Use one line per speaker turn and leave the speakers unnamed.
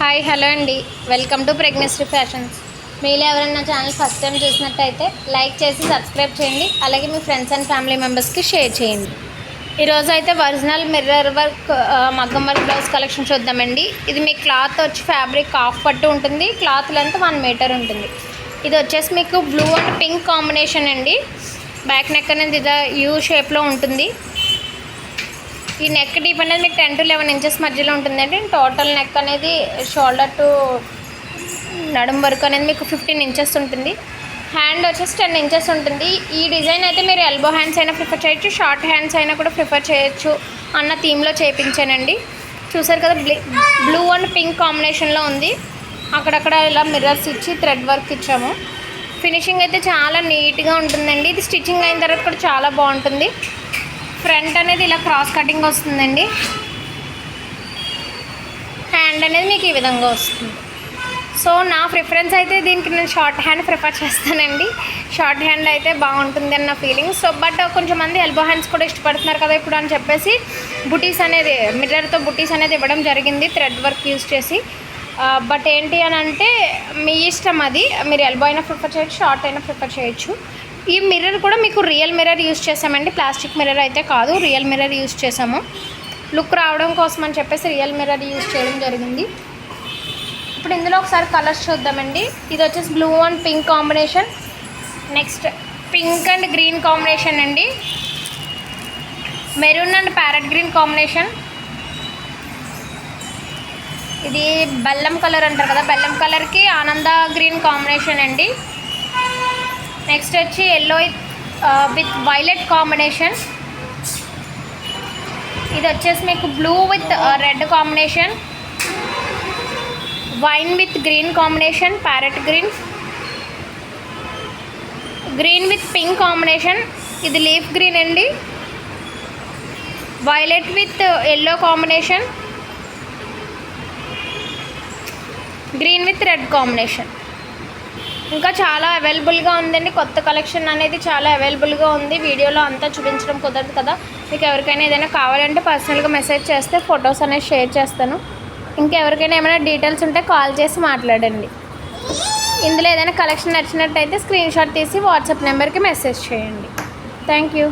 Hi hello అండి. Welcome to pregnancy fashions. మీరు ఎవరైనా ఛానల్ ఫస్ట్ టైం చూసినట్టయితే లైక్ చేసి సబ్స్క్రైబ్ చేయండి. అలాగే మీ ఫ్రెండ్స్ అండ్ ఫ్యామిలీ మెంబర్స్కి షేర్ చేయండి. ఈరోజు అయితే ఒరిజినల్ మిర్రర్ వర్క్ మగ్గం వర్క్ బ్లౌజ్ కలెక్షన్ చూద్దామండి. ఇది మీ క్లాత్ వచ్చి ఫ్యాబ్రిక్ హాఫ్ పట్టు ఉంటుంది. క్లాత్ లెంత్ వన్ మీటర్ ఉంటుంది. ఇది వచ్చేసి మీకు బ్లూ అండ్ పింక్ కాంబినేషన్ అండి. బ్యాక్ నెక్ అనేది ఇదా యూ షేప్లో ఉంటుంది. ఈ నెక్ డీప్ అనేది మీకు టెన్ టు లెవెన్ ఇంచెస్ మధ్యలో ఉంటుందండి. టోటల్ నెక్ అనేది షోల్డర్ టు నడుం వరకు అనేది మీకు ఫిఫ్టీన్ ఇంచెస్ ఉంటుంది. హ్యాండ్ వచ్చేసి టెన్ ఇంచెస్ ఉంటుంది. ఈ డిజైన్ అయితే మీరు ఎల్బో హ్యాండ్స్ అయినా ప్రిఫర్ చేయొచ్చు షార్ట్ హ్యాండ్స్ అయినా కూడా ప్రిఫర్ చేయొచ్చు అన్న థీమ్లో చేయించానండి చూసారు కదా బ్లూ అండ్ పింక్ కాంబినేషన్లో ఉంది. అక్కడక్కడ ఇలా మిర్రర్స్ ఇచ్చి థ్రెడ్ వర్క్ ఇచ్చాము. ఫినిషింగ్ అయితే చాలా నీట్గా ఉంటుందండి. ఇది స్టిచ్చింగ్ అయిన తర్వాత కూడా చాలా బాగుంటుంది. ఫ్రంట్ అనేది ఇలా క్రాస్ కటింగ్ వస్తుందండి. హ్యాండ్ అనేది మీకు ఈ విధంగా వస్తుంది. సో నా ప్రిఫరెన్స్ అయితే దీనికి నేను షార్ట్ హ్యాండ్ ప్రిఫర్ చేస్తానండి. షార్ట్ హ్యాండ్ అయితే బాగుంటుంది అన్న ఫీలింగ్. సో బట్ కొంచెం మంది ఎల్బో హ్యాండ్స్ కూడా ఇష్టపడుతున్నారు కదా ఇప్పుడు అని చెప్పేసి బుటీస్ అనేది మిర్రర్తో బుటీస్ అనేది ఇవ్వడం జరిగింది. థ్రెడ్ వర్క్ యూజ్ చేసి. బట్ ఏంటి అని అంటే మీ ఇష్టం అది. మీరు ఎల్బో అయినా ప్రిఫర్ చేయొచ్చు షార్ట్ అయినా ప్రిఫర్ చేయొచ్చు. ఈ మిర్రర్ కూడా మీకు రియల్ మిర్రర్ యూస్ చేసామండి. ప్లాస్టిక్ మిర్రర్ అయితే కాదు రియల్ మిర్రర్ యూస్ చేసాము. లుక్ రావడం కోసం అని చెప్పేసి రియల్ మిర్రర్ యూస్ చేయడం జరిగింది. ఇప్పుడు ఇందులో ఒకసారి కలర్స్ చూద్దామండి. ఇది వచ్చేసి blue and pink combination next pink and green combination అండి. Maroon and parrot green combination ఇది బెల్లం కలర్ అంటారు కదా బెల్లం కలర్కి ఆనంద గ్రీన్ కాంబినేషన్ అండి. నెక్స్ట్ వచ్చి ఎల్లో విత్ వైలెట్ కాంబినేషన్. ఇది వచ్చేసి మీకు blue with red combination. Wine with green combination parrot green green with pink combination ఇది లీఫ్ గ్రీన్ అండి. Violet with yellow combination. Green with red combination ఇంకా చాలా అవైలబుల్గా ఉందండి. కొత్త కలెక్షన్ అనేది చాలా అవైలబుల్గా ఉంది. వీడియోలో అంతా చూపించడం కుదరదు కదా. మీకు ఎవరికైనా ఏదైనా కావాలంటే పర్సనల్గా మెసేజ్ చేస్తే ఫొటోస్ అనేది షేర్ చేస్తాను. ఇంకెవరికైనా ఏమైనా డీటెయిల్స్ ఉంటే కాల్ చేసి మాట్లాడండి. ఇందులో ఏదైనా కలెక్షన్ నచ్చినట్టయితే స్క్రీన్షాట్ తీసి వాట్సాప్ నెంబర్కి మెసేజ్ చేయండి. Thank you